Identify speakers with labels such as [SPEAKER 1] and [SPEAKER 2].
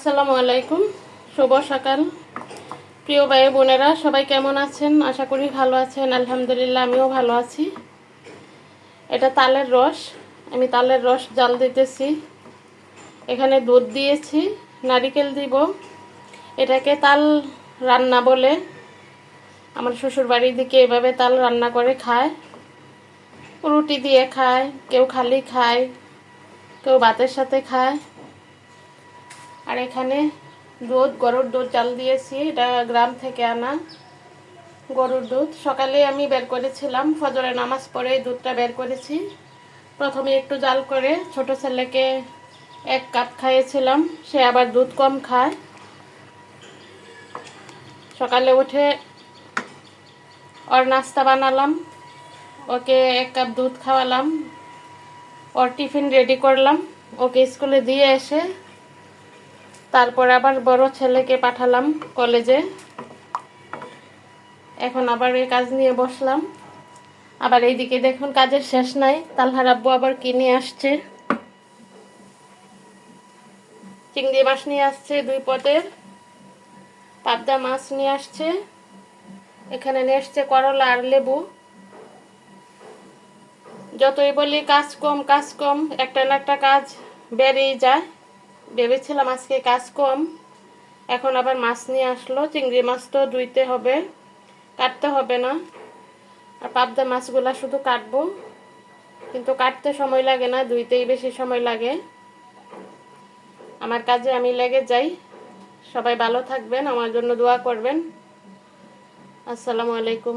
[SPEAKER 1] আসসালামু আলাইকুম, শুভ সকাল। প্রিয় ভাই বোনেরা, সবাই কেমন আছেন? আশা করি ভালো আছেন, আলহামদুলিল্লাহ আমিও ভালো আছি। এটা তালের রস, আমি তালের রস জাল দিতেছি। এখানে দুধ দিয়েছি, নারিকেল দিব। এটাকে তাল রান্না বলে। আমার শ্বশুর বাড়ির দিকে এভাবে তাল রান্না করে খায়। রুটি দিয়ে খায়, কেউ খালি খায়, কেউ ভাতের সাথে খায়। আর এখানে দুধ, গরুর দুধ জাল দিয়েছি। এটা গ্রাম থেকে আনা গরুর দুধ। সকালে আমি বের করেছিলাম ফজরে নামাজ এই দুধটা বের করেছি। প্রথমে একটু জাল করে ছোট ছেলেকে এক কাপ খাইয়েছিলাম। সে আবার দুধ কম খায়। সকালে উঠে ওর নাস্তা বানালাম। ওকে এক কাপ দুধ খাওয়ালাম। ওর টিফিন রেডি করলাম। ওকে স্কুলে দিয়ে এসে তারপর আবার বড় ছেলেকে পাঠালাম কলেজে। এখন আবার এই কাজ নিয়ে বসলাম। আবার এইদিকে দেখুন কাজের শেষ নাই। তালহার আব্বু আবার কিনে আসছে? চিংড়ি মাছ নিয়ে আসছে দুই পটের পাবদা মাছ নিয়ে আসছে। এখানে নিয়ে আসছে করলা আর লেবু। যতই বলি কাজ কম কাজ কম, একটা না একটা কাজ বেরিয়ে যায়। ভেবেছিলাম আজকে কাজ কম। এখন আবার মাছ নিয়ে আসলো, চিংড়ি মাছ তো ধুইতে হবে, কাটতে হবে না। আর পাবদা মাছগুলা শুধু কাটবো, কিন্তু কাটতে সময় লাগে না, ধুইতেই বেশি সময় লাগে। আমার কাজে আমি লেগে যাই। সবাই ভালো থাকবেন, আমার জন্য দোয়া করবেন। আসসালামু আলাইকুম।